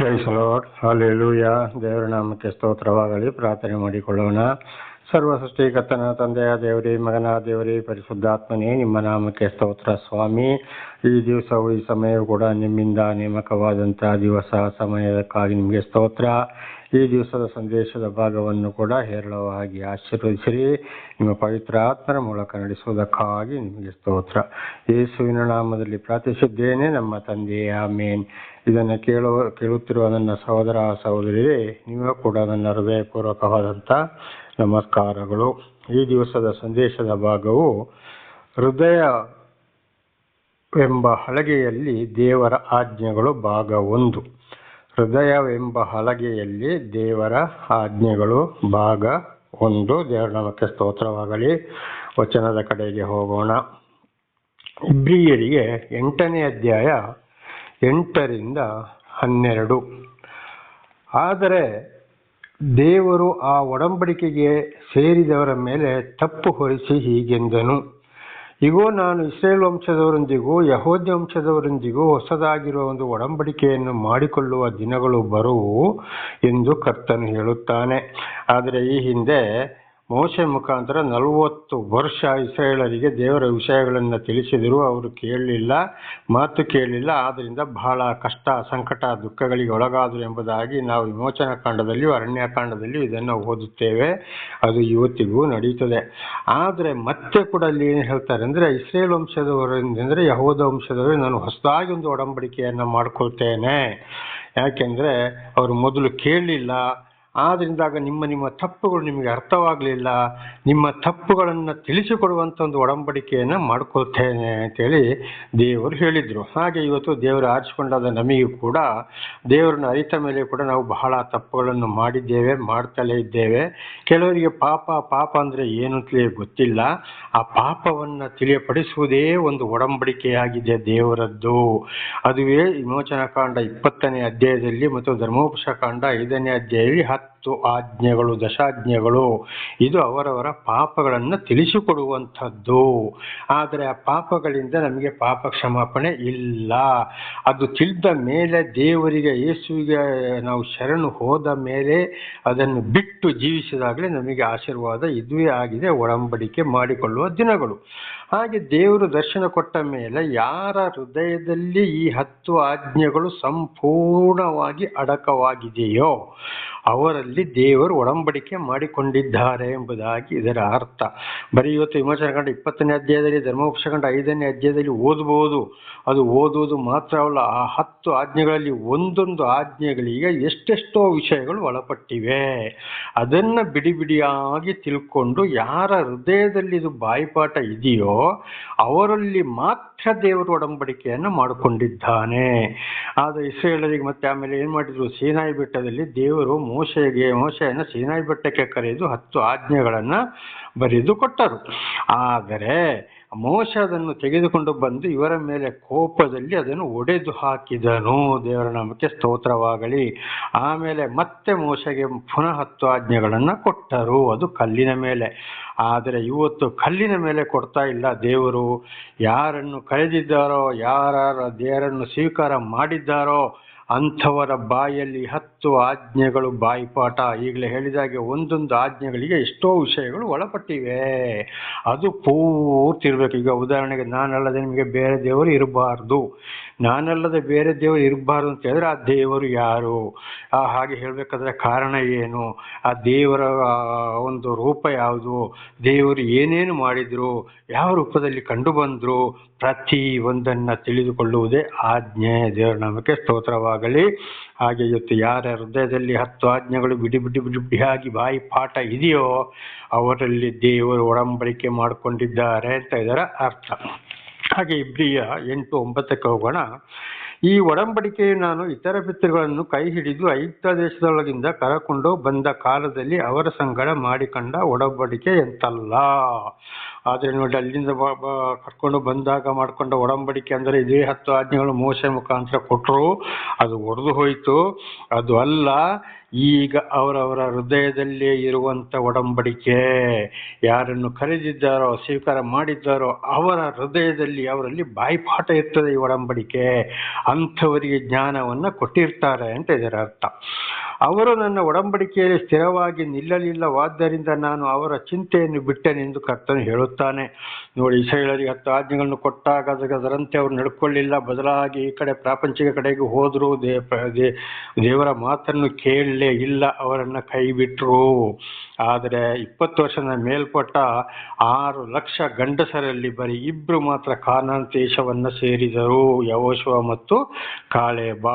ಜಯಿಸಲೋಡ್ hallelujah ದೇವರ ನಾಮಕ್ಕೆ ಸ್ತೋತ್ರವಾಗಲಿ. ಪ್ರಾರ್ಥನೆ ಮಾಡಿಕೊಳ್ಳೋಣ. ಸರ್ವ ಸೃಷ್ಟಿಕರ್ತನ ತಂದೆಯ ದೇವರಿ, ಮಗನ ದೇವರಿ, ಪರಿಶುದ್ಧಾತ್ಮನೇ, ನಿಮ್ಮ ನಾಮಕ್ಕೆ ಸ್ತೋತ್ರ ಸ್ವಾಮಿ. ಈ ದಿವಸವು ಈ ಸಮಯವು ಕೂಡ ನಿಮ್ಮಿಂದ ನೇಮಕವಾದಂತಹ ದಿವಸ ಸಮಯಕ್ಕಾಗಿ ನಿಮಗೆ ಸ್ತೋತ್ರ. ಈ ದಿವಸದ ಸಂದೇಶದ ಭಾಗವನ್ನು ಕೂಡ ಹೇರಳವಾಗಿ ಆಶೀರ್ವದಿಸಿರಿ. ನಿಮ್ಮ ಪವಿತ್ರ ಆತ್ಮರ ಮೂಲಕ ನಡೆಸುವುದಕ್ಕಾಗಿ ನಿಮಗೆ ಸ್ತೋತ್ರ. ಯೇಸುವಿನ ನಾಮದಲ್ಲಿ ಪ್ರಾರ್ಥಿಸಿದ್ದೇನೆ ನಮ್ಮ ತಂದೆ ಆಮೇನ್. ಇದನ್ನು ಕೇಳುವ, ಕೇಳುತ್ತಿರುವ ನನ್ನ ಸಹೋದರ ಸಹೋದರಿಯೇ ನೀವು ಕೂಡ ನನ್ನ ಹೃದಯಪೂರ್ವಕವಾದಂಥ ನಮಸ್ಕಾರಗಳು. ಈ ದಿವಸದ ಸಂದೇಶದ ಭಾಗವು ಹೃದಯ ಎಂಬ ಹಲಗೆಯಲ್ಲಿ ದೇವರ ಆಜ್ಞೆಗಳು ಭಾಗ ಒಂದು. ಹೃದಯವೆಂಬ ಹಲಗೆಯಲ್ಲಿ ದೇವರ ಆಜ್ಞೆಗಳು ಭಾಗ ಒಂದು. ದೇವರ ನಾಮಕ್ಕೆ ಸ್ತೋತ್ರವಾಗಲಿ. ವಚನದ ಕಡೆಗೆ ಹೋಗೋಣ. ಇಬ್ರಿಯರಿಗೆ ಎಂಟನೇ ಅಧ್ಯಾಯ ಎಂಟರಿಂದ ಹನ್ನೆರಡು. ಆದರೆ ದೇವರು ಆ ಒಡಂಬಡಿಕೆಗೆ ಸೇರಿದವರ ಮೇಲೆ ತಪ್ಪು ಹೊರಿಸಿ ಹೀಗೆಂದನು. ಇಗೋ, ನಾನು ಇಸ್ರೇಲ್ ವಂಶದವರೊಂದಿಗೂ, ಯಹೋದ್ಯ ವಂಶದವರೊಂದಿಗೂ ಹೊಸದಾಗಿರುವ ಒಂದು ಒಡಂಬಡಿಕೆಯನ್ನು ಮಾಡಿಕೊಳ್ಳುವ ದಿನಗಳು ಬರುವು ಎಂದು ಕರ್ತನು ಹೇಳುತ್ತಾನೆ. ಆದರೆ ಈ ಹಿಂದೆ ಮೋಶೆ ಮುಖಾಂತರ ನಲವತ್ತು ವರ್ಷ ಇಸ್ರೇಲರಿಗೆ ದೇವರ ವಿಷಯಗಳನ್ನು ತಿಳಿಸಿದರೂ ಅವರು ಕೇಳಲಿಲ್ಲ, ಮಾತು ಕೇಳಲಿಲ್ಲ. ಆದ್ದರಿಂದ ಬಹಳ ಕಷ್ಟ, ಸಂಕಟ, ದುಃಖಗಳಿಗೆ ಒಳಗಾದರು ಎಂಬುದಾಗಿ ನಾವು ವಿಮೋಚನಾ ಕಾಂಡದಲ್ಲಿಯೂ ಅರಣ್ಯಕಾಂಡದಲ್ಲಿಯೂ ಇದನ್ನು ಓದುತ್ತೇವೆ. ಅದು ಇವತ್ತಿಗೂ ನಡೆಯುತ್ತದೆ ಆದರೆ ಮತ್ತೆ ಕೂಡ ಅಲ್ಲಿ ಏನು ಹೇಳ್ತಾರೆ ಅಂದರೆ ಇಸ್ರೇಲ್ ವಂಶದವರೆಂದರೆ ಯಹೋದ ವಂಶದವರು ನಾನು ಹೊಸದಾಗಿ ಒಂದು ಒಡಂಬಡಿಕೆಯನ್ನು ಮಾಡಿಕೊಳ್ತೇನೆ. ಯಾಕೆಂದರೆ ಅವರು ಮೊದಲು ಕೇಳಲಿಲ್ಲ ಆದ್ರಿಂದಾಗ ನಿಮ್ಮ ನಿಮ್ಮ ತಪ್ಪುಗಳು ನಿಮಗೆ ಅರ್ಥವಾಗಲಿಲ್ಲ. ನಿಮ್ಮ ತಪ್ಪುಗಳನ್ನು ತಿಳಿಸಿಕೊಡುವಂಥ ಒಂದು ಒಡಂಬಡಿಕೆಯನ್ನು ಮಾಡ್ಕೊಳ್ತೇನೆ ಅಂತೇಳಿ ದೇವರು ಹೇಳಿದರು. ಹಾಗೆ ಇವತ್ತು ದೇವರು ಆರಿಸಿಕೊಂಡಾದ ನಮಗೂ ಕೂಡ ದೇವರನ್ನ ಅರಿತ ಮೇಲೆ ಕೂಡ ನಾವು ಬಹಳ ತಪ್ಪುಗಳನ್ನು ಮಾಡಿದ್ದೇವೆ, ಮಾಡ್ತಲೇ ಇದ್ದೇವೆ. ಕೆಲವರಿಗೆ ಪಾಪ ಪಾಪ ಅಂದರೆ ಏನು ಅಂತಲೇ ಗೊತ್ತಿಲ್ಲ. ಆ ಪಾಪವನ್ನು ತಿಳಿಯಪಡಿಸುವುದೇ ಒಂದು ಒಡಂಬಡಿಕೆಯಾಗಿದೆ ದೇವರದ್ದು. ಅದುವೇ ವಿಮೋಚನಾ ಕಾಂಡ ಇಪ್ಪತ್ತನೇ ಅಧ್ಯಾಯದಲ್ಲಿ ಮತ್ತು ಧರ್ಮೋಪಶ ಕಾಂಡ ಐದನೇ ಅಧ್ಯಾಯದಲ್ಲಿ ಹತ್ತು ಆಜ್ಞೆಗಳು, ದಶಾಜ್ಞೆಗಳು, ಇದು ಅವರವರ ಪಾಪಗಳನ್ನು ತಿಳಿಸಿಕೊಡುವಂಥದ್ದು. ಆದರೆ ಆ ಪಾಪಗಳಿಂದ ನಮಗೆ ಪಾಪ ಕ್ಷಮಾಪಣೆ ಇಲ್ಲ. ಅದು ತಿಳಿದ ಮೇಲೆ ದೇವರಿಗೆ, ಯೇಸುವಿಗೆ ನಾವು ಶರಣು ಹೋದ ಮೇಲೆ ಅದನ್ನು ಬಿಟ್ಟು ಜೀವಿಸಿದಾಗಲೇ ನಮಗೆ ಆಶೀರ್ವಾದ ಇದುವೇ ಆಗಿದೆ, ಒಡಂಬಡಿಕೆ ಮಾಡಿಕೊಳ್ಳುವ ದಿನಗಳು. ಹಾಗೆ ದೇವರು ದರ್ಶನ ಕೊಟ್ಟ ಮೇಲೆ ಯಾರ ಹೃದಯದಲ್ಲಿ ಈ ಹತ್ತು ಆಜ್ಞೆಗಳು ಸಂಪೂರ್ಣವಾಗಿ ಅಡಕವಾಗಿದೆಯೋ ಅವರಲ್ಲಿ ದೇವರು ಒಡಂಬಡಿಕೆ ಮಾಡಿಕೊಂಡಿದ್ದಾರೆ ಎಂಬುದಾಗಿ ಇದರ ಅರ್ಥ. ಬರೀ ಇವತ್ತು ವಿಮೋಚನೆ ಕಂಡ ಇಪ್ಪತ್ತನೇ ಅಧ್ಯಾಯದಲ್ಲಿ ಧರ್ಮೋಪಕ್ಷ ಕಂಡ ಐದನೇ ಅಧ್ಯಾಯದಲ್ಲಿ ಓದಬಹುದು ಅದು ಓದುವುದು ಮಾತ್ರವಲ್ಲ ಆ ಹತ್ತು ಆಜ್ಞೆಗಳಲ್ಲಿ ಒಂದೊಂದು ಆಜ್ಞೆಗಳಿಗೆ ಎಷ್ಟೆಷ್ಟೋ ವಿಷಯಗಳು ಒಳಪಟ್ಟಿವೆ. ಅದನ್ನು ಬಿಡಿ ಬಿಡಿಯಾಗಿ ತಿಳ್ಕೊಂಡು ಯಾರ ಹೃದಯದಲ್ಲಿ ಇದು ಬಾಯಿಪಾಠ ಇದೆಯೋ ಅವರಲ್ಲಿ ಮಾತ್ರ ದೇವರು ಒಡಂಬಡಿಕೆಯನ್ನು ಮಾಡಿಕೊಂಡಿದ್ದಾನೆ. ಆದರೆ ಇಸ್ರೇಲರಿಗೆ ಮತ್ತೆ ಆಮೇಲೆ ಏನು ಮಾಡಿದ್ರು? ಸೀನಾಯಿ ಬೆಟ್ಟದಲ್ಲಿ ದೇವರು ಮೋಶೆಗೆ, ಮೋಶೆಯನ್ನು ಸೀನಾಯಿ ಬೆಟ್ಟಕ್ಕೆ ಕರೆದು ಹತ್ತು ಆಜ್ಞೆಗಳನ್ನು ಬರೆದು ಕೊಟ್ಟರು. ಆದರೆ ಮೋಶ ಅದನ್ನು ತೆಗೆದುಕೊಂಡು ಬಂದು ಇವರ ಮೇಲೆ ಕೋಪದಲ್ಲಿ ಅದನ್ನು ಒಡೆದು ಹಾಕಿದನು. ದೇವರ ನಾಮಕ್ಕೆ ಸ್ತೋತ್ರವಾಗಲಿ. ಆಮೇಲೆ ಮತ್ತೆ ಮೋಶಗೆ ಪುನಃ ಹತ್ತು ಆಜ್ಞೆಗಳನ್ನು ಕೊಟ್ಟರು. ಅದು ಕಲ್ಲಿನ ಮೇಲೆ. ಆದರೆ ಇವತ್ತು ಕಲ್ಲಿನ ಮೇಲೆ ಕೊಡ್ತಾ ಇಲ್ಲ ದೇವರು. ಯಾರನ್ನು ಕರೆದಿದ್ದಾರೋ ಯಾರ ದೇವರನ್ನು ಸ್ವೀಕಾರ ಮಾಡಿದ್ದಾರೋ ಅಂಥವರ ಬಾಯಲ್ಲಿ ಹತ್ತು ಆಜ್ಞೆಗಳು ಬಾಯಿಪಾಠ. ಈಗಲೇ ಹೇಳಿದಾಗೆ ಒಂದೊಂದು ಆಜ್ಞೆಗಳಿಗೆ ಎಷ್ಟೋ ವಿಷಯಗಳು ಒಳಪಟ್ಟಿವೆ. ಅದು ಪೂರ್ತಿ ಇರಬೇಕು ಈಗ ಉದಾಹರಣೆಗೆ ನಾನಲ್ಲದೆ ನಿಮಗೆ ಬೇರೆ ದೇವರು ಇರಬಾರ್ದು. ನಾನಲ್ಲದೆ ಬೇರೆ ದೇವರು ಇರಬಾರ್ದು ಅಂತ ಹೇಳಿದ್ರೆ ಆ ದೇವರು ಯಾರು? ಆ ಹಾಗೆ ಹೇಳಬೇಕಾದ್ರೆ ಕಾರಣ ಏನು? ಆ ದೇವರ ಒಂದು ರೂಪ ಯಾವುದು? ದೇವರು ಏನೇನು ಮಾಡಿದ್ರು? ಯಾವ ರೂಪದಲ್ಲಿ ಕಂಡು ಬಂದರು ಪ್ರತಿ ಒಂದನ್ನು ತಿಳಿದುಕೊಳ್ಳುವುದೇ ಆಜ್ಞೆ. ದೇವರ ನಾಮಕ್ಕೆ ಸ್ತೋತ್ರವಾಗಲಿ. ಹಾಗೆ ಇವತ್ತು ಯಾರ ಹೃದಯದಲ್ಲಿ ಹತ್ತು ಆಜ್ಞೆಗಳು ಬಿಡಿ ಬಿಡಿ ಬಿಡಿ ಬಿಡಿಯಾಗಿ ಬಾಯಿ ಪಾಠ ಇದೆಯೋ, ಅವರಲ್ಲಿ ದೇವರು ಒಡಂಬಡಿಕೆ ಮಾಡಿಕೊಂಡಿದ್ದಾರೆ ಅಂತ ಇದರ ಅರ್ಥ. ಹಾಗೆ ಇಬ್ರಿಯ ಎಂಟು ಒಂಬತ್ತಕ್ಕೆ ಹೋಗೋಣ. ಈ ಒಡಂಬಡಿಕೆ ನಾನು ಇತರ ಪಿತೃಗಳನ್ನು ಕೈ ಹಿಡಿದು ಐಕ್ತ ದೇಶದೊಳಗಿಂದ ಕರಕೊಂಡು ಬಂದ ಕಾಲದಲ್ಲಿ ಅವರ ಸಂಗಡ ಮಾಡಿಕೊಂಡ ಒಡಂಬಡಿಕೆ ಎಂತಲ್ಲ? ಆದರೆ ನೋಡಿ, ಅಲ್ಲಿಂದ ಬ- ಕರ್ಕೊಂಡು ಬಂದಾಗ ಮಾಡ್ಕೊಂಡ ಒಡಂಬಡಿಕೆ ಅಂದರೆ ಇದೇ ಹತ್ತು ಆಜ್ಞೆಗಳು ಮೋಸ ಮುಖಾಂತರ ಕೊಟ್ಟರು ಅದು ಒಡೆದು ಹೋಯಿತು. ಅದು ಅಲ್ಲ, ಈಗ ಅವರವರ ಹೃದಯದಲ್ಲಿ ಇರುವಂತ ಒಡಂಬಡಿಕೆ, ಯಾರನ್ನು ಕರೆದಿದ್ದಾರೋ, ಸ್ವೀಕಾರ ಮಾಡಿದ್ದಾರೋ, ಅವರ ಹೃದಯದಲ್ಲಿ, ಅವರಲ್ಲಿ ಬಾಯಿಪಾಠ ಇರ್ತದೆ ಈ ಒಡಂಬಡಿಕೆ. ಅಂಥವರಿಗೆ ಜ್ಞಾನವನ್ನ ಕೊಟ್ಟಿರ್ತಾರೆ ಅಂತ ಇದರ ಅರ್ಥ ಅವರು ನನ್ನ ಒಡಂಬಡಿಕೆಯಲ್ಲಿ ಸ್ಥಿರವಾಗಿ ನಿಲ್ಲಲಿಲ್ಲವಾದ್ದರಿಂದ ನಾನು ಅವರ ಚಿಂತೆಯನ್ನು ಬಿಟ್ಟೆನೆಂದು ಕರ್ತನು ಹೇಳುತ್ತಾನೆ. ನೋಡಿ ಇಸ್ರೇಲರಿಗೆ ಹತ್ತು ಆಜ್ಞೆಗಳನ್ನು ಕೊಟ್ಟಾಗ ಅದರ- ಅದರಂತೆ ಅವರು ನಡ್ಕೊಳ್ಳಿಲ್ಲ. ಬದಲಾಗಿ ಈ ಕಡೆ ಪ್ರಾಪಂಚಿಕ ಕಡೆಗೆ ಹೋದರೂ ದೇ ದೇವರ ಮಾತನ್ನು ಕೇಳಲೇ ಇಲ್ಲ. ಅವರನ್ನು ಕೈ ಬಿಟ್ಟರು ಆದರೆ ಇಪ್ಪತ್ತು ವರ್ಷದ ಮೇಲ್ಪಟ್ಟ ಆರು ಲಕ್ಷ ಗಂಡಸರಲ್ಲಿ ಬರೀ ಇಬ್ಬರು ಮಾತ್ರ ಕಾನಾನ್ ಸೇರಿದರು, ಯಹೋಶುವ ಮತ್ತು ಕಾಳೆಬ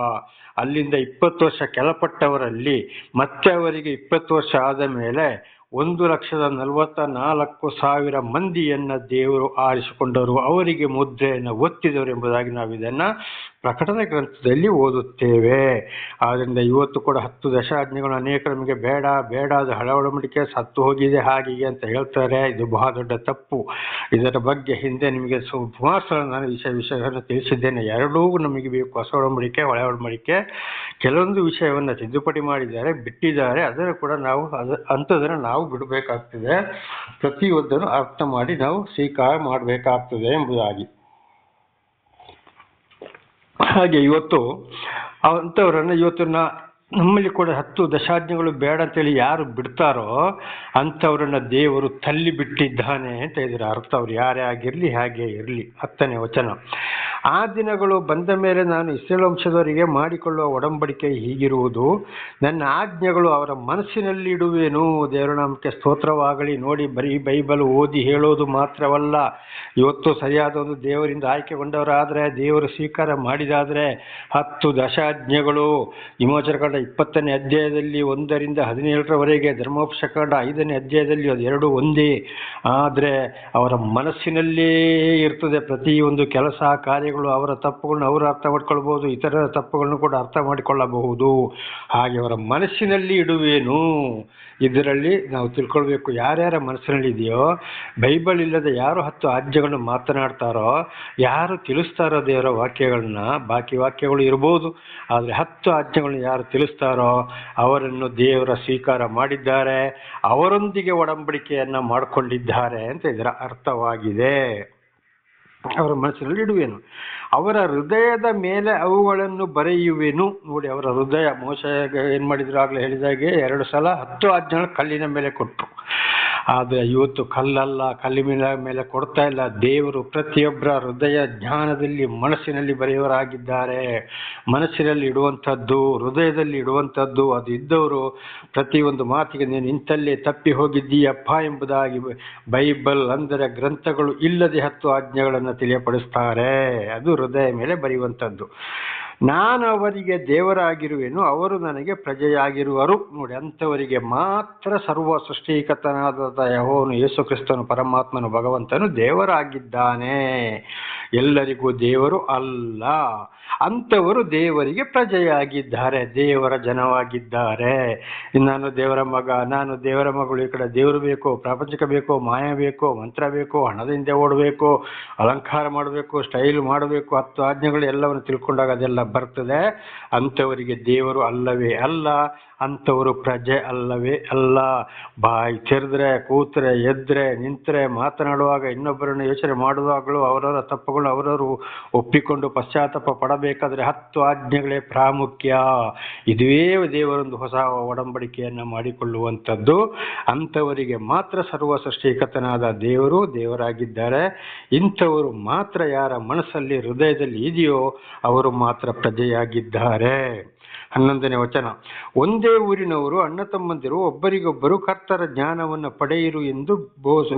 ಅಲ್ಲಿಂದ ಇಪ್ಪತ್ತು ವರ್ಷ ಕೆಳಪಟ್ಟವರಲ್ಲಿ ಮತ್ತೆ ಅವರಿಗೆ ಇಪ್ಪತ್ತು ವರ್ಷ ಆದ ಮೇಲೆ ಒಂದು ಲಕ್ಷದ ನಲವತ್ತ ನಾಲ್ಕು ಸಾವಿರ ಮಂದಿಯನ್ನ ದೇವರು ಆರಿಸಿಕೊಂಡರು. ಅವರಿಗೆ ಮುದ್ರೆಯನ್ನು ಒತ್ತಿದರು ಎಂಬುದಾಗಿ ನಾವು ಇದನ್ನ ಪ್ರಕಟಣೆ ಗ್ರಂಥದಲ್ಲಿ ಓದುತ್ತೇವೆ. ಆದ್ದರಿಂದ ಇವತ್ತು ಕೂಡ ಹತ್ತು ದಶಾಜ್ಞೆಗಳು ಅನೇಕ ನಮಗೆ ಬೇಡ ಬೇಡ ಅದು ಹಳವಳಮಡಿಕೆ, ಸತ್ತು ಹೋಗಿದೆ ಹಾಗೆ ಅಂತ ಹೇಳ್ತಾರೆ. ಇದು ಬಹಳ ದೊಡ್ಡ ತಪ್ಪು. ಇದರ ಬಗ್ಗೆ ಹಿಂದೆ ನಿಮಗೆ ಸುಮಾರು ಸಲ ನಾನು ವಿಷಯ, ವಿಷಯವನ್ನು ತಿಳಿಸಿದ್ದೇನೆ. ಎರಡೂ ನಮಗೆ ಬೇಕು. ಹೊಸ ಒಡಂಬಡಿಕೆ, ಹಳೆ ಒಡಂಬಡಿಕೆ. ಕೆಲವೊಂದು ವಿಷಯವನ್ನು ತಿದ್ದುಪಡಿ ಮಾಡಿದ್ದಾರೆ, ಬಿಟ್ಟಿದ್ದಾರೆ. ಅದನ್ನು ಕೂಡ ನಾವು, ಅದ, ಅಂಥದನ್ನು ನಾವು ಬಿಡಬೇಕಾಗ್ತದೆ. ಪ್ರತಿಯೊಂದನ್ನು ಅರ್ಥ ಮಾಡಿ ನಾವು ಸ್ವೀಕಾರ ಮಾಡಬೇಕಾಗ್ತದೆ ಎಂಬುದಾಗಿ. ಹಾಗೆ ಇವತ್ತು ಅಂಥವರನ್ನು ಇವತ್ತು ನಮ್ಮಲ್ಲಿ ಕೂಡ ಹತ್ತು ದಶಾಜ್ಞೆಗಳು ಬೇಡ ಅಂತೇಳಿ ಯಾರು ಬಿಡ್ತಾರೋ ಅಂಥವ್ರನ್ನ ದೇವರು ತಳ್ಳಿ ಬಿಟ್ಟಿದ್ದಾನೆ ಅಂತ ಇದರ ಅರ್ಥ. ಅವ್ರು ಯಾರೇ ಆಗಿರಲಿ ಹಾಗೆ ಇರಲಿ. ಹತ್ತನೇ ವಚನ. ಆ ದಿನಗಳು ಬಂದ ಮೇಲೆ ನಾನು ಇಸ್ರೇಲ್ ವಂಶದವರಿಗೆ ಮಾಡಿಕೊಳ್ಳುವ ಒಡಂಬಡಿಕೆ ಹೀಗಿರುವುದು. ನನ್ನ ಆಜ್ಞೆಗಳು ಅವರ ಮನಸ್ಸಿನಲ್ಲಿ ಇಡುವೇನು. ದೇವರ ನಾಮಕ್ಕೆ ಸ್ತೋತ್ರವಾಗಲಿ. ನೋಡಿ, ಬರೀ ಬೈಬಲ್ ಓದಿ ಹೇಳೋದು ಮಾತ್ರವಲ್ಲ. ಇವತ್ತು ಸರಿಯಾದ ಒಂದು ದೇವರಿಂದ ಆಯ್ಕೆಗೊಂಡವರಾದರೆ ದೇವರು ಸ್ವೀಕಾರ ಮಾಡಿದಾದರೆ ಹತ್ತು ದಶಾಜ್ಞೆಗಳು. ವಿಮೋಚನ ಕಂಡ ಇಪ್ಪತ್ತನೇ ಅಧ್ಯಾಯದಲ್ಲಿ ಒಂದರಿಂದ ಹದಿನೇಳರವರೆಗೆ ಧರ್ಮೋಪಶಕಾಂಡ ಕಂಡ ಐದನೇ ಅಧ್ಯಾಯದಲ್ಲಿ ಅದು ಎರಡು ಒಂದೇ. ಆದರೆ ಅವರ ಮನಸ್ಸಿನಲ್ಲೇ ಇರ್ತದೆ ಪ್ರತಿಯೊಂದು ಕೆಲಸ, ಕಾರ್ಯಗಳು, ಅವರ ತಪ್ಪುಗಳನ್ನು ಅವರು ಅರ್ಥ ಮಾಡ್ಕೊಳ್ಬೋದು, ಇತರರ ತಪ್ಪುಗಳನ್ನು ಕೂಡ ಅರ್ಥ ಮಾಡಿಕೊಳ್ಳಬಹುದು. ಹಾಗೆ ಅವರ ಮನಸ್ಸಿನಲ್ಲಿ ಇಡುವೇನು? ಇದರಲ್ಲಿ ನಾವು ತಿಳ್ಕೊಳ್ಬೇಕು, ಯಾರ್ಯಾರ ಮನಸ್ಸಿನಲ್ಲಿ ಇದೆಯೋ ಬೈಬಲ್ ಇಲ್ಲದೆ ಯಾರು ಹತ್ತು ಆಜ್ಯಗಳನ್ನು ಮಾತನಾಡ್ತಾರೋ, ಯಾರು ತಿಳಿಸ್ತಾರೋ ದೇವರ ವಾಕ್ಯಗಳನ್ನ, ಬಾಕಿ ವಾಕ್ಯಗಳು ಇರ್ಬೋದು, ಆದರೆ ಹತ್ತು ಆಜ್ಞೆಗಳನ್ನ ಯಾರು ತಿಳಿಸ್ತಾರೋ ಅವರನ್ನು ದೇವರ ಸ್ವೀಕಾರ ಮಾಡಿದ್ದಾರೆ, ಅವರೊಂದಿಗೆ ಒಡಂಬಡಿಕೆಯನ್ನ ಮಾಡಿಕೊಂಡಿದ್ದಾರೆ ಅಂತ ಇದರ ಅರ್ಥವಾಗಿದೆ. ಅವರ ಮನಸ್ಸಿನಲ್ಲಿ ಇಡುವೆನು. ಅವರ ಹೃದಯದ ಮೇಲೆ ಅವುಗಳನ್ನು ಬರೆಯುವೆನು. ನೋಡಿ, ಅವರ ಹೃದಯ ಮೋಸ ಏನ್ ಮಾಡಿದ್ರು ಆಗ್ಲೇ ಹೇಳಿದಾಗೆ ಎರಡು ಸಲ ಹತ್ತು ಆಜ್ಞೆಗಳು ಕಲ್ಲಿನ ಮೇಲೆ ಕೊಟ್ಟರು ಆದರೆ ಇವತ್ತು ಕಲ್ಲಲ್ಲ, ಕಲ್ಲಿನ ಮೇಲೆ ಕೊಡ್ತಾ ಇಲ್ಲ. ದೇವರು ಪ್ರತಿಯೊಬ್ಬರ ಹೃದಯ ಜ್ಞಾನದಲ್ಲಿ ಮನಸ್ಸಿನಲ್ಲಿ ಬರೆಯವರಾಗಿದ್ದಾರೆ. ಮನಸ್ಸಿನಲ್ಲಿ ಇಡುವಂಥದ್ದು, ಹೃದಯದಲ್ಲಿ ಇಡುವಂಥದ್ದು, ಅದು ಇದ್ದವರು ಪ್ರತಿಯೊಂದು ಮಾತಿಗೆ, ನೀನು ಇಂಥಲ್ಲೇ ತಪ್ಪಿ ಹೋಗಿದ್ದೀಯಪ್ಪ ಎಂಬುದಾಗಿ ಬೈಬಲ್ ಅಂದರೆ ಗ್ರಂಥಗಳು ಇಲ್ಲದೆ ಹತ್ತು ಆಜ್ಞೆಗಳನ್ನು ತಿಳಿಯಪಡಿಸ್ತಾರೆ. ಅದು ಹೃದಯ ಮೇಲೆ ಬರೆಯುವಂಥದ್ದು. ನಾನು ಅವರಿಗೆ ದೇವರಾಗಿರುವೆನು, ಅವರು ನನಗೆ ಪ್ರಜೆಯಾಗಿರುವರು. ನೋಡಿ, ಅಂಥವರಿಗೆ ಮಾತ್ರ ಸರ್ವ ಸೃಷ್ಟಿಕತನಾದ ಯಹೋನು ಯೇಸು ಕ್ರಿಸ್ತನು ಪರಮಾತ್ಮನು ಭಗವಂತನು ದೇವರಾಗಿದ್ದಾನೆ. ಎಲ್ಲರಿಗೂ ದೇವರು ಅಲ್ಲ. ಅಂಥವರು ದೇವರಿಗೆ ಪ್ರಜೆಯಾಗಿದ್ದಾರೆ, ದೇವರ ಜನವಾಗಿದ್ದಾರೆ. ನಾನು ದೇವರ ಮಗ, ನಾನು ದೇವರ ಮಗಳು, ಈ ಕಡೆ ದೇವರು ಬೇಕು, ಪ್ರಾಪಂಚಿಕ ಬೇಕು, ಮಾಯ ಬೇಕು, ಮಂತ್ರ ಬೇಕು, ಹಣದಿಂದ ಓಡಬೇಕು, ಅಲಂಕಾರ ಮಾಡಬೇಕು, ಸ್ಟೈಲ್ ಮಾಡಬೇಕು, ಹತ್ತು ಆಜ್ಞೆಗಳು ಎಲ್ಲವನ್ನು ತಿಳ್ಕೊಂಡಾಗ ಅದೆಲ್ಲ ಬರ್ತದೆ. ಅಂಥವರಿಗೆ ದೇವರು ಅಲ್ಲವೇ ಅಲ್ಲ. ಅಂಥವರು ಪ್ರಜೆ ಅಲ್ಲವೇ? ಅಲ್ಲ, ಬಾಯಿ ತೆರೆದ್ರೆ, ಕೂತ್ರೆ, ಎದ್ರೆ, ನಿಂತರೆ, ಮಾತನಾಡುವಾಗ ಇನ್ನೊಬ್ಬರನ್ನು ಯೋಚನೆ ಮಾಡುವಾಗಲೂ ಅವರವರ ತಪ್ಪುಗಳು ಅವರವರು ಒಪ್ಪಿಕೊಂಡು ಪಶ್ಚಾತ್ತಾಪ ಪಡಬೇಕಾದ್ರೆ ಹತ್ತು ಆಜ್ಞೆಗಳೇ ಪ್ರಾಮುಖ್ಯ. ಇದುವೇ ದೇವರೊಂದು ಹೊಸ ಒಡಂಬಡಿಕೆಯನ್ನು ಮಾಡಿಕೊಳ್ಳುವಂಥದ್ದು. ಅಂಥವರಿಗೆ ಮಾತ್ರ ಸರ್ವ ಸೃಷ್ಟಿಕತನಾದ ದೇವರು ದೇವರಾಗಿದ್ದಾರೆ. ಇಂಥವರು ಮಾತ್ರ ಯಾರ ಮನಸ್ಸಲ್ಲಿ, ಹೃದಯದಲ್ಲಿ ಇದೆಯೋ, ಅವರು ಮಾತ್ರ ಪ್ರಜೆಯಾಗಿದ್ದಾರೆ. ಹನ್ನೊಂದನೇ ವಚನ. ಒಂದೇ ಊರಿನವರು ಅಣ್ಣ ತಮ್ಮಂದಿರು ಒಬ್ಬರಿಗೊಬ್ಬರು ಕರ್ತರ ಜ್ಞಾನವನ್ನು ಪಡೆಯಿರು ಎಂದು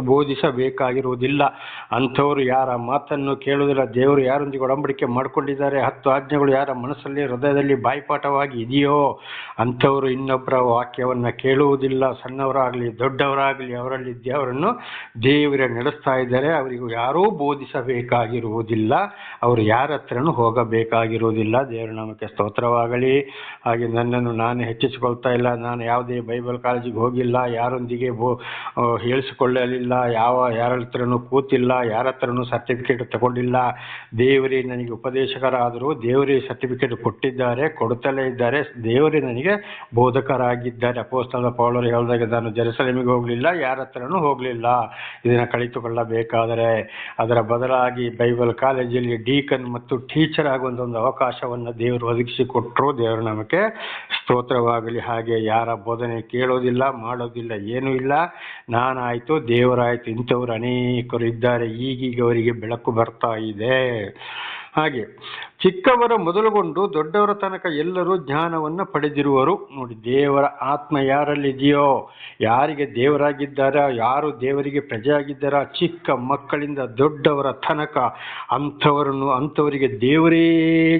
ಬೋಧಿಸಬೇಕಾಗಿರುವುದಿಲ್ಲ. ಅಂಥವರು ಯಾರ ಮಾತನ್ನು ಕೇಳುವುದಿಲ್ಲ, ದೇವರು ಯಾರೊಂದಿಗೆ ಒಡಂಬಡಿಕೆ ಮಾಡಿಕೊಂಡಿದ್ದಾರೆ, ಹತ್ತು ಆಜ್ಞೆಗಳು ಯಾರ ಮನಸ್ಸಲ್ಲಿ, ಹೃದಯದಲ್ಲಿ ಬಾಯ್ಪಾಠವಾಗಿ ಇದೆಯೋ? ಅಂಥವರು ಇನ್ನೊಬ್ಬರ ವಾಕ್ಯವನ್ನು ಕೇಳುವುದಿಲ್ಲ. ಸಣ್ಣವರಾಗಲಿ, ದೊಡ್ಡವರಾಗಲಿ, ಅವರಲ್ಲಿ ದೇವರನ್ನು ದೇವರೇ ನಡೆಸ್ತಾ ಇದ್ದಾರೆ. ಅವರಿಗೂ ಯಾರೂ ಬೋಧಿಸಬೇಕಾಗಿರುವುದಿಲ್ಲ. ಅವರು ಯಾರ ಹತ್ರನೂ ಹೋಗಬೇಕಾಗಿರುವುದಿಲ್ಲ. ದೇವರ ನಾಮಕ್ಕೆ ಸ್ತೋತ್ರವಾಗಲಿ. ಹಾಗೆ ನನ್ನನ್ನು ನಾನು ಹೆಚ್ಚಿಸಿಕೊಳ್ತಾ ಇಲ್ಲ. ನಾನು ಯಾವುದೇ ಬೈಬಲ್ ಕಾಲೇಜಿಗೆ ಹೋಗಿಲ್ಲ. ಯಾರೊಂದಿಗೆ ಬೋ ಹೇಳಿಸಿಕೊಳ್ಳಲಿಲ್ಲ. ಯಾವ, ಯಾರ ಹತ್ರನೂ ಕೂತಿಲ್ಲ. ಯಾರ ಹತ್ರನೂ ಸರ್ಟಿಫಿಕೇಟ್ ತಗೊಂಡಿಲ್ಲ. ದೇವರೇ ನನಗೆ ಉಪದೇಶಕರಾದರೂ. ದೇವರೇ ಸರ್ಟಿಫಿಕೇಟ್ ಕೊಟ್ಟಿದ್ದಾರೆ, ಕೊಡುತ್ತಲೇ ಇದ್ದಾರೆ. ದೇವರೇ ನನಗೆ ಬೋಧಕರಾಗಿದ್ದಾರೆ. ಅಪೋಸ್ತಲ ಪೌಲರು ಹೇಳಿದಾಗ ನಾನು ಜೆರುಸಲೇಮಿಗೆ ಹೋಗಲಿಲ್ಲ. ಯಾರ ಹತ್ರನೂ ಹೋಗಲಿಲ್ಲ. ಇದನ್ನು ಕಳಿತುಕೊಳ್ಳಬೇಕಾದರೆ ಅದರ ಬದಲಾಗಿ ಬೈಬಲ್ ಕಾಲೇಜಲ್ಲಿ ಡೀಕನ್ ಮತ್ತು ಟೀಚರ್ ಆಗುವಂಥ ಒಂದು ಅವಕಾಶವನ್ನು ದೇವರು ಒದಗಿಸಿಕೊಟ್ಟರು ದೇವರ ನಮಗೆ ಸ್ತೋತ್ರವಾಗಲಿ, ಹಾಗೆ ಯಾರ ಬೋಧನೆ ಕೇಳೋದಿಲ್ಲ, ಮಾಡೋದಿಲ್ಲ, ಏನೂ ಇಲ್ಲ. ನಾನಾಯಿತು, ದೇವರಾಯಿತು, ಇಂಥವ್ರು ಅನೇಕರು ಇದ್ದಾರೆ. ಈಗೀಗ ಅವರಿಗೆ ಬೆಳಕು ಬರ್ತಾ ಇದೆ. ಹಾಗೆ ಚಿಕ್ಕವರ ಮೊದಲುಗೊಂಡು ದೊಡ್ಡವರ ತನಕ ಎಲ್ಲರೂ ಜ್ಞಾನವನ್ನು ಪಡೆದಿರುವರು. ನೋಡಿ, ದೇವರ ಆತ್ಮ ಯಾರಲ್ಲಿದೆಯೋ ಯಾರಿಗೆ ದೇವರಾಗಿದ್ದಾರ, ಯಾರು ದೇವರಿಗೆ ಪ್ರಜೆಯಾಗಿದ್ದಾರಾ, ಚಿಕ್ಕ ಮಕ್ಕಳಿಂದ ದೊಡ್ಡವರ ತನಕ ಅಂಥವರನ್ನು, ಅಂಥವರಿಗೆ ದೇವರೇ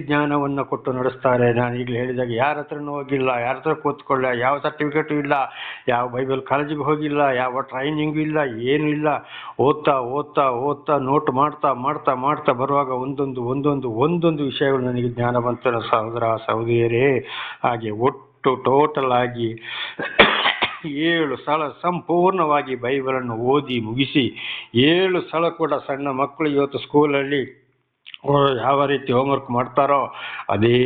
ಜ್ಞಾನವನ್ನು ಕೊಟ್ಟು ನಡೆಸ್ತಾರೆ. ನಾನು ಈಗಲೇ ಹೇಳಿದಾಗ ಯಾರ ಹತ್ರನೂ ಹೋಗಿಲ್ಲ, ಯಾರ ಹತ್ರ ಕೂತ್ಕೊಳ್ಳ, ಯಾವ ಸರ್ಟಿಫಿಕೇಟು ಇಲ್ಲ, ಯಾವ ಬೈಬಲ್ ಕಾಲೇಜಿಗೆ ಹೋಗಿಲ್ಲ, ಯಾವ ಟ್ರೈನಿಂಗು ಇಲ್ಲ, ಏನೂ ಇಲ್ಲ. ಓದ್ತಾ ಓದ್ತಾ ಓದ್ತಾ, ನೋಟ್ ಮಾಡ್ತಾ ಮಾಡ್ತಾ ಮಾಡ್ತಾ ಬರುವಾಗ ಒಂದೊಂದು ಒಂದೊಂದು ಒಂದೊಂದು ವಿಷಯಗಳು ನನಗೆ ಜ್ಞಾನವಂತರ ಸಹೋದರ ಸಹೋದರಿಯರೇ ಹಾಗೆ ಒಟ್ಟು ಟೋಟಲ್ ಆಗಿ ಏಳು ಸಲ ಸಂಪೂರ್ಣವಾಗಿ ಬೈಬಲನ್ನು ಓದಿ ಮುಗಿಸಿ, ಏಳು ಸಲ ಕೂಡ ಸಣ್ಣ ಮಕ್ಕಳು ಇವತ್ತು ಸ್ಕೂಲಲ್ಲಿ ಯಾವ ರೀತಿ ಹೋಮ್ವರ್ಕ್ ಮಾಡ್ತಾರೋ ಅದೇ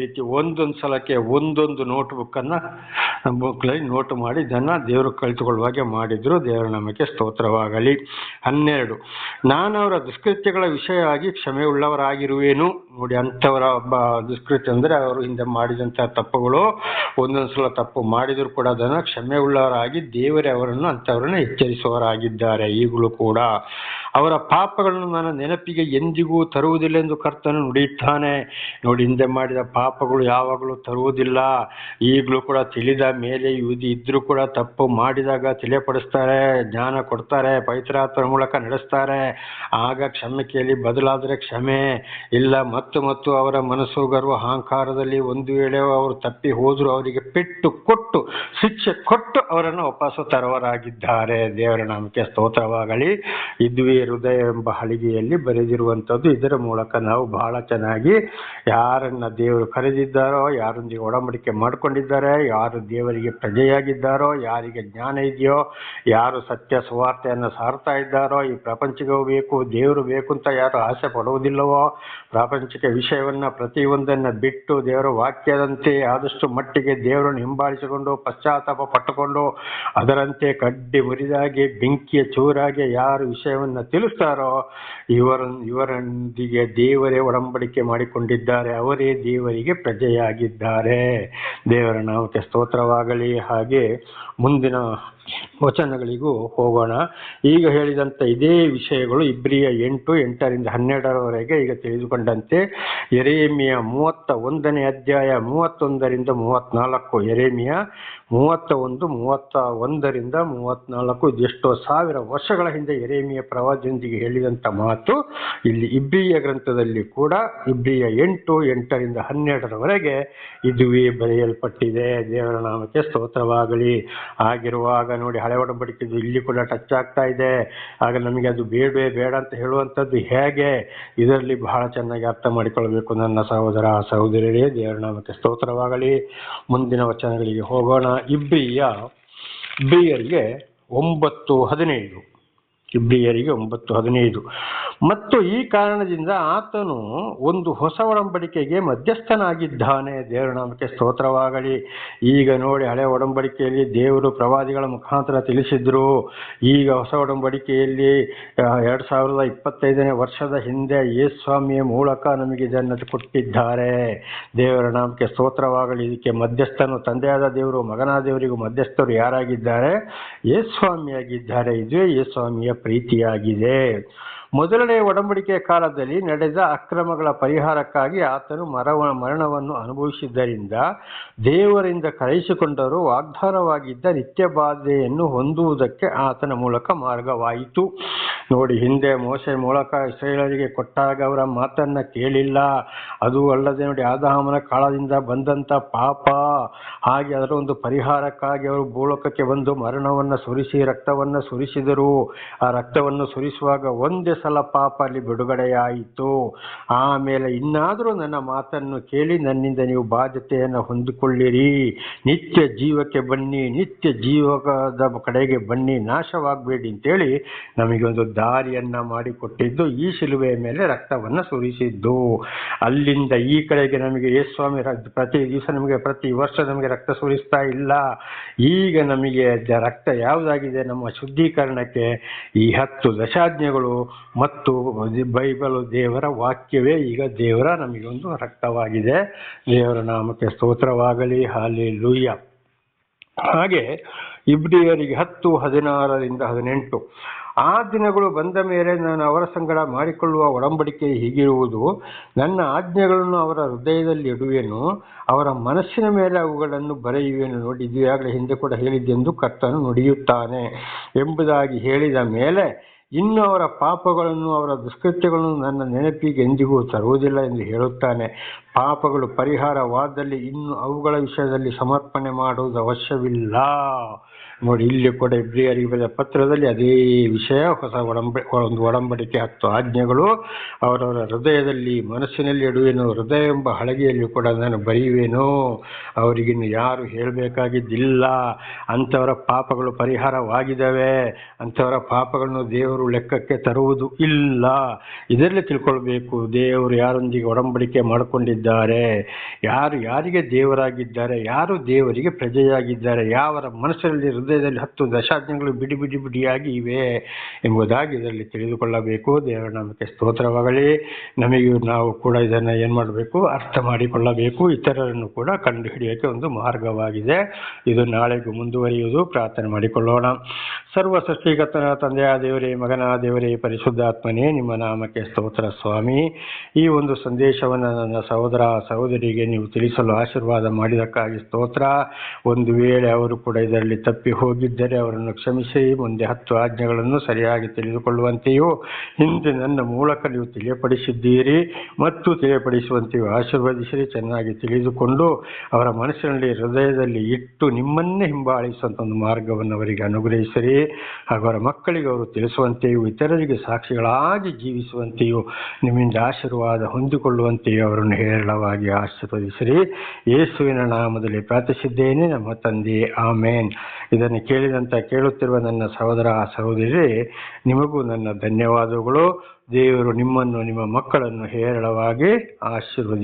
ರೀತಿ ಒಂದೊಂದು ಸಲಕ್ಕೆ ಒಂದೊಂದು ನೋಟ್ ಬುಕ್ಕನ್ನು ಬುಕ್ನಲ್ಲಿ ನೋಟ್ ಮಾಡಿ ಇದನ್ನು ದೇವರು ಕಲಿತುಕೊಳ್ಳುವ ಹಾಗೆ ಮಾಡಿದ್ರು. ದೇವರ ನಮಗೆ ಸ್ತೋತ್ರವಾಗಲಿ. ಹನ್ನೆರಡು ನಾನು ಅವರ ದುಷ್ಕೃತ್ಯಗಳ ವಿಷಯವಾಗಿ ಕ್ಷಮೆ ಉಳ್ಳವರಾಗಿರುವೇನು ನೋಡಿ, ಅಂಥವರ ಒಬ್ಬ ದುಷ್ಕೃತ್ಯ ಅಂದರೆ ಅವರು ಹಿಂದೆ ಮಾಡಿದಂಥ ತಪ್ಪುಗಳು, ಒಂದೊಂದು ಸಲ ತಪ್ಪು ಮಾಡಿದರೂ ಕೂಡ ಅದನ್ನು ಕ್ಷಮೆ ಉಳ್ಳವರಾಗಿ ದೇವರೇ ಅವರನ್ನು ಅಂಥವರನ್ನು ಎಚ್ಚರಿಸುವವರಾಗಿದ್ದಾರೆ ಈಗಲೂ ಕೂಡ. ಅವರ ಪಾಪಗಳನ್ನು ನನ್ನ ನೆನಪಿಗೆ ಎಂದಿಗೂ ತರುವುದಿಲ್ಲ ಎಂದು ಕರ್ತನು ನುಡಿಯುತ್ತಾನೆ. ನೋಡಿ, ಹಿಂದೆ ಮಾಡಿದ ಪಾಪಗಳು ಯಾವಾಗಲೂ ತರುವುದಿಲ್ಲ. ಈಗಲೂ ಕೂಡ ತಿಳಿದ ಮೇಲೆ ಯುದಿ ಇದ್ರೂ ಕೂಡ ತಪ್ಪು ಮಾಡಿದಾಗ ತಿಳಿಯಪಡಿಸ್ತಾರೆ, ಜ್ಞಾನ ಕೊಡ್ತಾರೆ ಪವಿತ್ರಾತ್ಮರ ಮೂಲಕ ನಡೆಸ್ತಾರೆ. ಆಗ ಕ್ಷಮೆ ಕೇಳಿ ಬದಲಾದರೆ ಕ್ಷಮೆ. ಇಲ್ಲ, ಮತ್ತು ಮತ್ತು ಅವರ ಮನಸ್ಸು, ಗರ್ವ, ಅಹಂಕಾರದಲ್ಲಿ ಒಂದು ವೇಳೆ ಅವರು ತಪ್ಪಿ ಹೋದರೂ ಅವರಿಗೆ ಪೆಟ್ಟು ಕೊಟ್ಟು, ಶಿಕ್ಷೆ ಕೊಟ್ಟು ಅವರನ್ನು ವಾಪಸ್ಸು ತರವರಾಗಿದ್ದಾರೆ ದೇವರ ನಾಮಕ್ಕೆ ಸ್ತೋತ್ರವಾಗಲಿ. ಇದುವೇ ಹೃದಯ ಎಂಬ ಹಳಿಗೆಯಲ್ಲಿ ಬರೆದಿರುವಂಥದ್ದು ಇದರ ಮೂಲಕ ನಾವು ಬಹಳ ಚೆನ್ನಾಗಿ ಯಾರನ್ನ ದೇವರು ಕರೆದಿದ್ದಾರೋ, ಯಾರೊಂದಿಗೆ ಒಡಂಬಡಿಕೆ ಮಾಡಿಕೊಂಡಿದ್ದಾರೆ, ಯಾರು ದೇವರಿಗೆ ಪ್ರಜೆಯಾಗಿದ್ದಾರೋ, ಯಾರಿಗೆ ಜ್ಞಾನ ಇದೆಯೋ, ಯಾರು ಸತ್ಯ ಸುವಾರ್ತೆಯನ್ನು ಸಾರ್ತಾ ಇದ್ದಾರೋ, ಈ ಪ್ರಪಂಚಕ್ಕೆ ಬೇಕು, ದೇವರು ಬೇಕು ಅಂತ ಯಾರು ಆಸೆ ಪಡುವುದಿಲ್ಲವೋ ಪ್ರಾಪಂಚಿಕ ವಿಷಯವನ್ನ ಪ್ರತಿಯೊಂದನ್ನು ಬಿಟ್ಟು ದೇವರ ವಾಕ್ಯದಂತೆ ಆದಷ್ಟು ಮಟ್ಟಿಗೆ ದೇವರನ್ನು ಹಿಂಬಾಲಿಸಿಕೊಂಡು, ಪಶ್ಚಾತ್ತಾಪ ಪಟ್ಟುಕೊಂಡು, ಅದರಂತೆ ಕಡ್ಡಿ ಮುರಿದಾಗಿ, ಬೆಂಕಿಯ ಚೂರಾಗಿ ಯಾರು ವಿಷಯವನ್ನು ತಿಳಿಸ್ತಾರೋ? ಇವರ, ಇವರೊಂದಿಗೆ ದೇವರೇ ಒಡಂಬಡಿಕೆ ಮಾಡಿಕೊಂಡಿದ್ದಾರೆ. ಅವರೇ ದೇವರಿಗೆ ಪ್ರಜೆಯಾಗಿದ್ದಾರೆ. ದೇವರ ನಾಮಕ್ಕೆ ಸ್ತೋತ್ರವಾಗಲಿ. ಹಾಗೆ ಮುಂದಿನ ವಚನಗಳಿಗೂ ಹೋಗೋಣ. ಈಗ ಹೇಳಿದಂಥ ಇದೇ ವಿಷಯಗಳು ಇಬ್ರಿಯ ಎಂಟು, ಎಂಟರಿಂದ ಹನ್ನೆರಡರವರೆಗೆ ಈಗ ತಿಳಿದುಕೊಂಡಂತೆ. ಎರೇಮಿಯ ಮೂವತ್ತ ಒಂದನೇ ಅಧ್ಯಾಯ ಮೂವತ್ತೊಂದರಿಂದ ಮೂವತ್ನಾಲ್ಕು. ಎರೇಮಿಯ ಮೂವತ್ತ ಒಂದು ಮೂವತ್ತ ಒಂದರಿಂದ ಮೂವತ್ನಾಲ್ಕು, ಇದೆಷ್ಟೋ ಸಾವಿರ ವರ್ಷಗಳ ಹಿಂದೆ ಎರೇಮಿಯ ಪ್ರವಾದಿಯೊಂದಿಗೆ ಹೇಳಿದಂಥ ಮಾತು, ಇಲ್ಲಿ ಇಬ್ಬಿಯ ಗ್ರಂಥದಲ್ಲಿ ಕೂಡ ಇಬ್ಬಿಯ ಎಂಟು, ಎಂಟರಿಂದ ಹನ್ನೆರಡರವರೆಗೆ ಇದುವೇ ಬರೆಯಲ್ಪಟ್ಟಿದೆ. ದೇವರ ನಾಮಕ್ಕೆ ಸ್ತೋತ್ರವಾಗಲಿ. ಆಗಿರುವಾಗ ನೋಡಿ, ಹಳೆ ಒಡಂಬಡಿಕೆದು ಇಲ್ಲಿ ಕೂಡ ಟಚ್ ಆಗ್ತಾ ಇದೆ. ಆಗ ನಮಗೆ ಅದು ಬೇಡವೇ ಬೇಡ ಅಂತ ಹೇಳುವಂಥದ್ದು ಹೇಗೆ? ಇದರಲ್ಲಿ ಬಹಳ ಚೆನ್ನಾಗಿ ಅರ್ಥ ಮಾಡಿಕೊಳ್ಳಬೇಕು ನನ್ನ ಸಹೋದರ, ಸಹೋದರಿಯರೇ, ದೇವರ ನಾಮಕ್ಕೆ ಸ್ತೋತ್ರವಾಗಲಿ. ಮುಂದಿನ ವಚನಗಳಿಗೆ ಹೋಗೋಣ. ಇಬ್ರಿಯ ಇಬ್ರಿಯರಿಗೆ ಒಂಬತ್ತು ಹದಿನೈದು. ಇಬ್ರಿಯರಿಗೆ ಒಂಬತ್ತು, ಹದಿನೈದು. ಮತ್ತು ಈ ಕಾರಣದಿಂದ ಆತನು ಒಂದು ಹೊಸ ಒಡಂಬಡಿಕೆಗೆ ಮಧ್ಯಸ್ಥನಾಗಿದ್ದಾನೆ. ದೇವರ ನಾಮಕ್ಕೆ ಸ್ತೋತ್ರವಾಗಲಿ. ಈಗ ನೋಡಿ ಹಳೆ ಒಡಂಬಡಿಕೆಯಲ್ಲಿ ದೇವರು ಪ್ರವಾದಿಗಳ ಮುಖಾಂತರ ತಿಳಿಸಿದ್ರು. ಈಗ ಹೊಸ ಒಡಂಬಡಿಕೆಯಲ್ಲಿ ಎರಡು ಸಾವಿರದ ಇಪ್ಪತ್ತೈದನೇ ವರ್ಷದ ಹಿಂದೆ ಯೇಸ್ವಾಮಿಯ ಮೂಲಕ ನಮಗೆ ಇದನ್ನು ಕೊಟ್ಟಿದ್ದಾರೆ. ದೇವರ ನಾಮಕ್ಕೆ ಸ್ತೋತ್ರವಾಗಲಿ. ಇದಕ್ಕೆ ಮಧ್ಯಸ್ಥನು ತಂದೆಯಾದ ದೇವರು, ಮಗನಾದ ದೇವರಿಗೂ ಮಧ್ಯಸ್ಥರು ಯಾರಾಗಿದ್ದಾರೆ? ಯೇಸ್ವಾಮಿಯಾಗಿದ್ದಾರೆ ಇದುವೇ ಯೇಸ್ವಾಮಿಯ ಪ್ರೀತಿಯಾಗಿದೆ. ಮೊದಲನೇ ಒಡಂಬಡಿಕೆಯ ಕಾಲದಲ್ಲಿ ನಡೆದ ಅಕ್ರಮಗಳ ಪರಿಹಾರಕ್ಕಾಗಿ ಆತನು ಮರವ, ಮರಣವನ್ನು ಅನುಭವಿಸಿದ್ದರಿಂದ ದೇವರಿಂದ ಕರೆಯಿಸಿಕೊಂಡರೂ ವಾಗ್ದಾನವಾಗಿದ್ದ ನಿತ್ಯ ಬಾಧೆಯನ್ನು ಹೊಂದುವುದಕ್ಕೆ ಆತನ ಮೂಲಕ ಮಾರ್ಗವಾಯಿತು. ನೋಡಿ, ಹಿಂದೆ ಮೋಸೆ ಮೂಲಕ ಇಸ್ರೇಲರಿಗೆ ಕೊಟ್ಟಾಗ ಅವರ ಮಾತನ್ನ ಕೇಳಿಲ್ಲ. ಅದು ಅಲ್ಲದೆ ನೋಡಿ, ಆದಾಮನ ಕಾಲದಿಂದ ಬಂದಂತ ಪಾಪ ಹಾಗೆ ಅದರ ಒಂದು ಪರಿಹಾರಕ್ಕಾಗಿ ಅವರು ಭೂಲೋಕಕ್ಕೆ ಬಂದು ಮರಣವನ್ನು ಸುರಿಸಿ, ರಕ್ತವನ್ನು ಸುರಿಸಿದರು. ಆ ರಕ್ತವನ್ನು ಸುರಿಸುವಾಗ ಒಂದೇ ಸಲ ಪಾಪ ಅಲ್ಲಿ ಬಿಡುಗಡೆಯಾಯಿತು. ಆಮೇಲೆ ಇನ್ನಾದರೂ ನನ್ನ ಮಾತನ್ನು ಕೇಳಿ ನನ್ನಿಂದ ನೀವು ಬಾಧ್ಯತೆಯನ್ನು ಹೊಂದಿಕೊಳ್ಳಿರಿ. ನಿತ್ಯ ಜೀವಕ್ಕೆ ಬನ್ನಿ, ನಿತ್ಯ ಜೀವದ ಕಡೆಗೆ ಬನ್ನಿ, ನಾಶವಾಗಬೇಡಿ ಅಂತೇಳಿ ನಮಗೆ ಒಂದು ದಾರಿಯನ್ನು ಮಾಡಿಕೊಟ್ಟಿದ್ದು ಈ ಶಿಲುವೆಯ ಮೇಲೆ ರಕ್ತವನ್ನು ಸುರಿಸಿದ್ದು. ಅಲ್ಲಿಂದ ಈ ಕಡೆಗೆ ನಮಗೆ ಯೇಸ್ವಾಮಿ ಪ್ರತಿ ದಿವಸ ನಮಗೆ ಪ್ರತಿ ವರ್ಷ ನಮಗೆ ರಕ್ತ ಸುರಿಸ್ತಾ ಇಲ್ಲ. ಈಗ ನಮಗೆ ರಕ್ತ ಯಾವುದಾಗಿದೆ? ನಮ್ಮ ಶುದ್ಧೀಕರಣಕ್ಕೆ ಈ ಹತ್ತು ದಶಾಜ್ಞೆಗಳು ಮತ್ತು ಬೈಬಲ್ ದೇವರ ವಾಕ್ಯವೇ ಈಗ ದೇವರ ನಮಗೆ ಒಂದು ರಕ್ತವಾಗಿದೆ. ದೇವರ ನಾಮಕ್ಕೆ ಸ್ತೋತ್ರವಾಗಲಿ. ಹಾಲಿ ಲೂಯ್ಯ ಹಾಗೆ ಇಬ್ರಿಯರಿಗೆ ಹತ್ತು, ಹದಿನಾರರಿಂದ ಹದಿನೆಂಟು. ಆ ದಿನಗಳು ಬಂದ ಮೇಲೆ ನಾನು ಅವರ ಸಂಗಡ ಮಾಡಿಕೊಳ್ಳುವ ಒಡಂಬಡಿಕೆ ಹೀಗಿರುವುದು, ನನ್ನ ಆಜ್ಞೆಗಳನ್ನು ಅವರ ಹೃದಯದಲ್ಲಿ ಇಡುವೆನು, ಅವರ ಮನಸ್ಸಿನ ಮೇಲೆ ಅವುಗಳನ್ನು ಬರೆಯುವೆನು. ನೋಡಿ, ಇದು ಹಿಂದೆ ಕೂಡ ಹೇಳಿದ್ದೆಂದು ಕರ್ತನು ನುಡಿಯುತ್ತಾನೆ ಎಂಬುದಾಗಿ ಹೇಳಿದ ಮೇಲೆ ಇನ್ನು ಅವರ ಪಾಪಗಳನ್ನು, ಅವರ ದುಷ್ಕೃತ್ಯಗಳನ್ನು ನನ್ನ ನೆನಪಿಗೆ ಎಂದಿಗೂ ತರುವುದಿಲ್ಲ ಎಂದು ಹೇಳುತ್ತಾನೆ. ಪಾಪಗಳು ಪರಿಹಾರವಾದಲ್ಲಿ ಇನ್ನು ಅವುಗಳ ವಿಷಯದಲ್ಲಿ ಸಮರ್ಪಣೆ ಮಾಡುವುದು ಅವಶ್ಯವಿಲ್ಲ. ನೋಡಿ, ಇಲ್ಲಿ ಕೂಡ ಇಬ್ರಿಯರಿಗೆ ಬರೆದ ಪತ್ರದಲ್ಲಿ ಅದೇ ವಿಷಯ, ಹೊಸ ಒಡಂಬ, ಒಂದು ಒಡಂಬಡಿಕೆ ಹತ್ತು ಆಜ್ಞೆಗಳು, ಅವರವರ ಹೃದಯದಲ್ಲಿ ಮನಸ್ಸಿನಲ್ಲಿ ಇಡುವೇನು ಹೃದಯ ಎಂಬ ಹಳಗೆಯಲ್ಲಿ ಕೂಡ ನಾನು ಬರೆಯುವೇನೋ, ಅವರಿಗಿನ್ನು ಯಾರು ಹೇಳಬೇಕಾಗಿದ್ದಿಲ್ಲ, ಅಂಥವರ ಪಾಪಗಳು ಪರಿಹಾರವಾಗಿದ್ದಾವೆ ಅಂಥವರ ಪಾಪಗಳನ್ನು ದೇವರು ಲೆಕ್ಕಕ್ಕೆ ತರುವುದು ಇಲ್ಲ. ಇದರಲ್ಲಿ ತಿಳ್ಕೊಳ್ಬೇಕು, ದೇವರು ಯಾರೊಂದಿಗೆ ಒಡಂಬಡಿಕೆ ಮಾಡಿಕೊಂಡಿದ್ದಾರೆ, ಯಾರು ಯಾರಿಗೆ ದೇವರಾಗಿದ್ದಾರೆ, ಯಾರು ದೇವರಿಗೆ ಪ್ರಜೆಯಾಗಿದ್ದಾರೆ, ಯಾವರ ಮನಸ್ಸಿನಲ್ಲಿ ಹೃದಯದಲ್ಲಿ ಹತ್ತು ದಶಾಜ್ಞೆಗಳು ಬಿಡಿ ಬಿಡಿ ಬಿಡಿಯಾಗಿ ಇವೆ ಎಂಬುದಾಗಿ ಇದರಲ್ಲಿ ತಿಳಿದುಕೊಳ್ಳಬೇಕು. ದೇವರ ನಾಮಕ್ಕೆ ಸ್ತೋತ್ರವಾಗಲಿ. ನಮಗೆ ನಾವು ಕೂಡ ಇದನ್ನು ಏನು ಮಾಡಬೇಕು? ಅರ್ಥ ಮಾಡಿಕೊಳ್ಳಬೇಕು. ಇತರರನ್ನು ಕೂಡ ಕಂಡುಹಿಡಿಯೋಕ್ಕೆ ಒಂದು ಮಾರ್ಗವಾಗಿದೆ. ಇದು ನಾಳೆಗೂ ಮುಂದುವರಿಯುವುದು. ಪ್ರಾರ್ಥನೆ ಮಾಡಿಕೊಳ್ಳೋಣ. ಸರ್ವ ಸೃಷ್ಟಿಗತನ ತಂದೆಯ ದೇವರೇ, ಮಗನ ದೇವರೇ, ಪರಿಶುದ್ಧಾತ್ಮನೇ, ನಿಮ್ಮ ನಾಮಕ್ಕೆ ಸ್ತೋತ್ರ ಸ್ವಾಮಿ. ಈ ಒಂದು ಸಂದೇಶವನ್ನು ನನ್ನ ಸಹೋದರ ಸಹೋದರಿಗೆ ನೀವು ತಿಳಿಸಲು ಆಶೀರ್ವಾದ ಮಾಡಿದಕ್ಕಾಗಿ ಸ್ತೋತ್ರ. ಒಂದು ವೇಳೆ ಅವರು ಕೂಡ ಇದರಲ್ಲಿ ತಪ್ಪಿ ಹೋಗಿದ್ದರೆ ಅವರನ್ನು ಕ್ಷಮಿಸಿ, ಮುಂದೆ ಹತ್ತು ಆಜ್ಞೆಗಳನ್ನು ಸರಿಯಾಗಿ ತಿಳಿದುಕೊಳ್ಳುವಂತೆಯೂ, ಹಿಂದೆ ನನ್ನ ಮೂಲಕ ನೀವು ತಿಳಿಯಪಡಿಸಿದ್ದೀರಿ ಮತ್ತು ತಿಳಿಯಪಡಿಸುವಂತೆಯೂ ಆಶೀರ್ವದಿಸಿರಿ, ಚೆನ್ನಾಗಿ ತಿಳಿದುಕೊಂಡು ಅವರ ಮನಸ್ಸಿನಲ್ಲಿ ಹೃದಯದಲ್ಲಿ ಇಟ್ಟು ನಿಮ್ಮನ್ನೇ ಹಿಂಬಾಳಿಸುವಂಥ ಒಂದು ಮಾರ್ಗವನ್ನು ಅವರಿಗೆ ಅನುಗ್ರಹಿಸಿರಿ. ಹಾಗೂ ಅವರ ಮಕ್ಕಳಿಗೆ ಅವರು ತಿಳಿಸುವಂತೆಯೂ, ಇತರರಿಗೆ ಸಾಕ್ಷಿಗಳಾಗಿ ಜೀವಿಸುವಂತೆಯೂ, ನಿಮ್ಮಿಂದ ಆಶೀರ್ವಾದ ಹೊಂದಿಕೊಳ್ಳುವಂತೆಯೂ ಅವರನ್ನು ಹೇರಳವಾಗಿ ಆಶೀರ್ವದಿಸಿರಿ. ಯೇಸುವಿನ ನಾಮದಲ್ಲಿ ಪ್ರಾರ್ಥಿಸಿದ್ದೇನೆ, ನಮ್ಮ ತಂದೆ, ಆಮೇನ್. ಇದನ್ನು ಕೇಳಿದಂತ ಕೇಳುತ್ತಿರುವ ನನ್ನ ಸಹೋದರ ಸಹೋದರಿ ನಿಮಗೂ ನನ್ನ ಧನ್ಯವಾದಗಳು. ದೇವರು ನಿಮ್ಮನ್ನು, ನಿಮ್ಮ ಮಕ್ಕಳನ್ನು ಹೇರಳವಾಗಿ ಆಶೀರ್ವದಿ